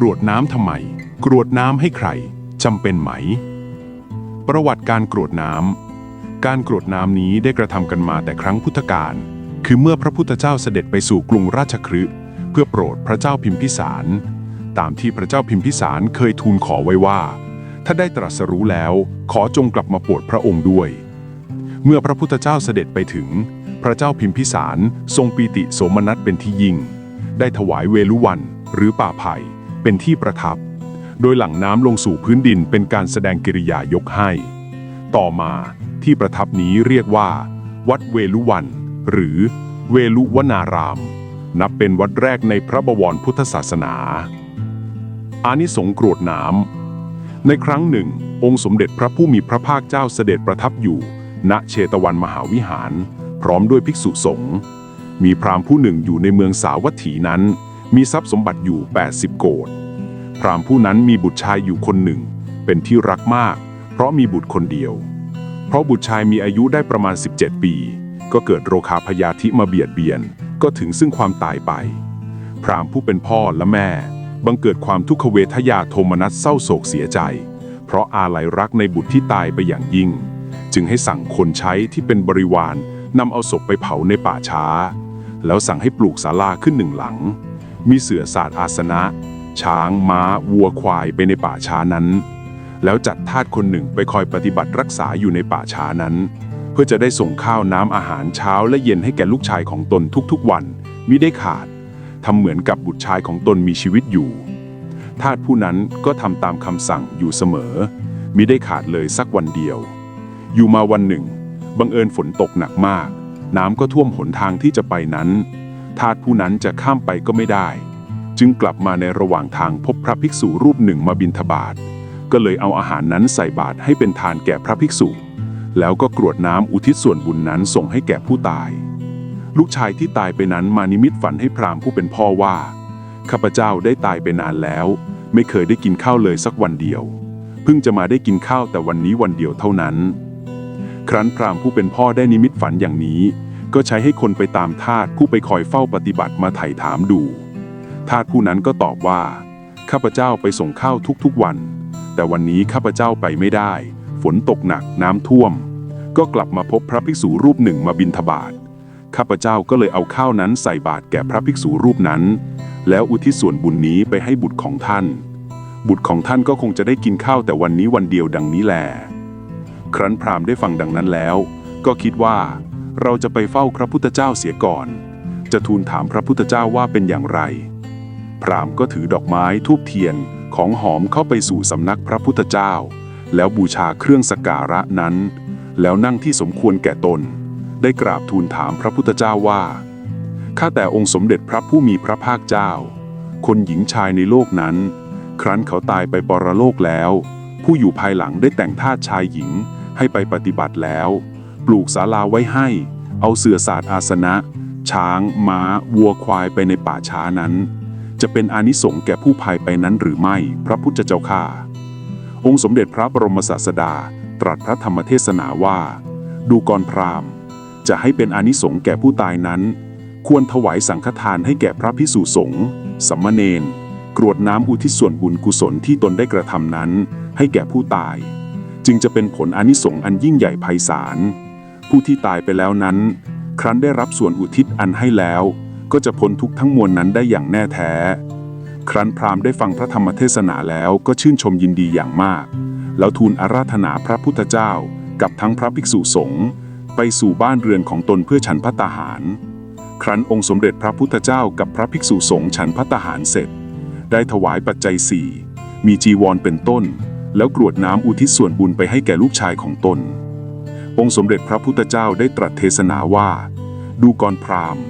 กรวดน้ำทำไม กรวดน้ำให้ใครจำเป็นไหม ประวัติการกรวดน้ำการกรวดน้ำนี้ได้กระทำกันมาแต่ครั้งพุทธกาลคือเมื่อพระพุทธเจ้าเสด็จไปสู่กรุงราชคฤห์เพื่อโปรดพระเจ้าพิมพิสาร ตามที่พระเจ้าพิมพิสารเคยทูลขอไว้ว่า ถ้าได้ตรัสรู้แล้ว ขอจงกลับมาโปรดพระองค์ด้วย เมื่อพระพุทธเจ้าเสด็จไปถึง พระเจ้าพิมพิสารทรงปีติโสมนัสเป็นที่ยิ่ง ได้ถวายเวลุวันหรือป่าไผ่ เป็นที่ประทับ โดยหลั่งน้ำลงสู่พื้นดินเป็นการแสดงกิริยายกให้ ต่อมาที่ประทับนี้เรียกว่า วัดเวลุวัน หรือเวลุวนาราม นับเป็นวัดแรกในพระบวรพุทธศาสนา อานิสงส์กรวดน้ำในครั้งหนึ่ง องค์สมเด็จพระผู้มีพระภาคเจ้าเสด็จประทับอยู่ ณเชตวันมหาวิหาร พร้อมด้วยภิกษุสงฆ์มีพราหมณ์ผู้หนึ่งอยู่ในเมืองสาวัตถีนั้น มีทรัพย์สมบัติอยู่ 80 โกดพราหมณ์ผู้นั้นมีบุตรชายอยู่คนหนึ่ง เป็นที่รักมาก เพราะมีบุตรคนเดียว เพราะบุตรชายมีอายุได้ประมาณ 17 ปี ก็เกิดโรคาพยาธิมาเบียดเบียน ก็ถึงซึ่งความตายไป พราหมณ์ผู้เป็นพ่อและแม่ บังเกิดความทุกขเวทยาโทมนัสเศร้าโศกเสียใจ เพราะอาลัยรักในบุตรที่ตายไปอย่างยิ่ง จึงให้สั่งคนใช้ที่เป็นบริวารนำเอาศพไปเผาในป่าช้า แล้วสั่งให้ปลูกศาลาขึ้นหนึ่งหลัง มีเสือศาสตร์อาสนะ ช้างม้า วัวควายไปในป่าช้านั้น แล้วจัดทาสคนหนึ่งไปคอยปฏิบัติรักษาอยู่ในป่าช้านั้น เพื่อจะได้ส่งข้าวน้ำอาหารเช้าและเย็นให้แก่ลูกชายของตนทุกๆวันมิได้ขาดทำเหมือนกับบุตรชายของตนมีชีวิตอยู่ทาสผู้นั้นก็ทำตามคำสั่งอยู่เสมอ มิได้ขาดเลยสักวันเดียว อยู่มาวันหนึ่ง บังเอิญฝนตกหนักมาก น้ำก็ท่วมหนทางที่จะไปนั้น ทาสผู้นั้นจะข้ามไปก็ไม่ได้ จึงกลับมาในระหว่างทางพบพระภิกษุรูปหนึ่งมาบิณฑบาตก็เลยเอาอาหารนั้นใส่บาตรให้เป็นทานแก่พระภิกษุ แล้วก็กรวดน้ำอุทิศส่วนบุญนั้นส่งให้แก่ผู้ตาย ลูกชายที่ตายไปนั้นมานิมิตฝันให้พราหมณ์ผู้เป็นพ่อว่า ข้าพเจ้าได้ตายไปนานแล้ว ไม่เคยได้กินข้าวเลยสักวันเดียว เพิ่งจะมาได้กินข้าวแต่วันนี้วันเดียวเท่านั้น ครั้นพราหมณ์ผู้เป็นพ่อได้นิมิตฝันอย่างนี้ ก็ใช้ให้คนไปตามทาสผู้ไปคอยเฝ้าปฏิบัติมาไถ่ถามดู ทาสผู้นั้นก็ตอบว่า ข้าพเจ้าไปส่งข้าวทุกๆวัน แต่วันนี้ข้าพเจ้าไปไม่ได้ ฝนตกหนักน้ำท่วม ก็กลับมาพบพระภิกษุรูปหนึ่งมาบิณฑบาตข้าพเจ้าก็เลยเอาข้าวนั้นใส่บาตรแก่พระภิกษุรูปนั้น แล้วอุทิศส่วนบุญนี้ไปให้บุตรของท่าน บุตรของท่านก็คงจะได้กินข้าวแต่วันนี้วันเดียวดังนี้แล ครั้นพราหมณ์ได้ฟังดังนั้นแล้ว ก็คิดว่า เราจะไปเฝ้าพระพุทธเจ้าเสียก่อน จะทูลถามพระพุทธเจ้าว่าเป็นอย่างไร พราหมณ์ก็ถือดอกไม้ทูบเทียนของหอมเข้าไปสู่สำนักพระพุทธเจ้า แล้วบูชาเครื่องสกการะนั้น แล้วนั่งที่สมควรแก่ตน ได้กราบทูลถามพระพุทธเจ้าว่า ข้าแต่องค์สมเด็จพระผู้มีพระภาคเจ้า คนหญิงชายในโลกนั้น ครั้นเขาตายไปปรโลกแล้ว ผู้อยู่ภายหลังได้แต่งทาสชายหญิงให้ไปปฏิบัติแล้ว ปลูกศาลาไว้ให้ เอาเสื่อศาสตร์อาสนะ ช้าง ม้า วัวควายไปในป่าช้านั้น จะเป็นอานิสงส์แก่ผู้ภายไปนั้นหรือไม่ พระพุทธเจ้าข้าองค์สมเด็จพระบรมศาสดาตรัสพระธรรมเทศนาว่า ดูกรพราหมณ์ จะให้เป็นอานิสงส์แก่ผู้ตายนั้น ควรถวายสังฆทานให้แก่พระพิสุสงฆ์สัมมเนนกรวดน้ำอุทิศส่วนบุญกุศลที่ตนได้กระทำนั้น ให้แก่ผู้ตาย จึงจะเป็นผลอานิสงส์อันยิ่งใหญ่ไพศาล ผู้ที่ตายไปแล้วนั้น ครั้นได้รับส่วนอุทิศอันให้แล้ว ก็จะพ้นทุกทั้งมวลนั้นได้อย่างแน่แท้ ครั้นพราหมณ์ได้ฟังพระธรรมเทศนาแล้วก็ชื่นชมยินดีอย่างมาก แล้วทูลอาราธนาพระพุทธเจ้ากับทั้งพระภิกษุสงฆ์ไปสู่บ้านเรือนของตนเพื่อฉันพัตาหาร ครั้นองค์สมเด็จพระพุทธเจ้ากับพระภิกษุสงฆ์ฉันพัตาหารเสร็จ ได้ถวายปัจจัยสี่มีจีวรเป็นต้น แล้วกรวดน้ำอุทิศส่วนบุญไปให้แก่ลูกชายของตน องค์สมเด็จพระพุทธเจ้าได้ตรัสเทศนาว่า ดูกรพราหมณ์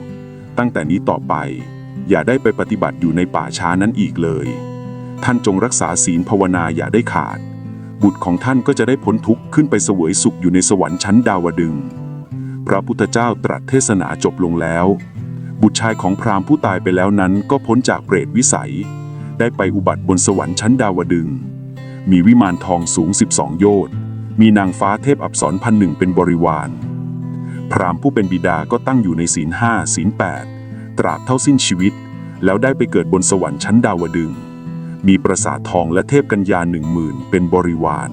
ตั้งแต่นี้ต่อไป อย่าได้ไปปฏิบัติอยู่ในป่าช้านั้นอีกเลย ท่านจงรักษาศีลภาวนาอย่าได้ขาด บุตรของท่านก็จะได้พ้นทุกข์ขึ้นไปเสวยสุขอยู่ในสวรรค์ชั้นดาวดึง พระพุทธเจ้าตรัสเทศนาจบลงแล้ว บุตรชายของพราหมณ์ผู้ตายไปแล้วนั้นก็พ้นจากเปรตวิสัย ได้ไปอุบัติบนสวรรค์ชั้นดาวดึง มีวิมานทองสูง 12 โยชน์ มีนางฟ้าเทพอับสรพันหนึ่งเป็นบริวาร พราหมณ์ผู้เป็นบิดาก็ตั้งอยู่ในศีลห้าศีลแปดตราบเท่าสิ้นชีวิต แล้วได้ไปเกิดบนสวรรค์ชั้นดาวดึง มีปราสาททองและเทพกัญญาหนึ่งหมื่นเป็นบริวาร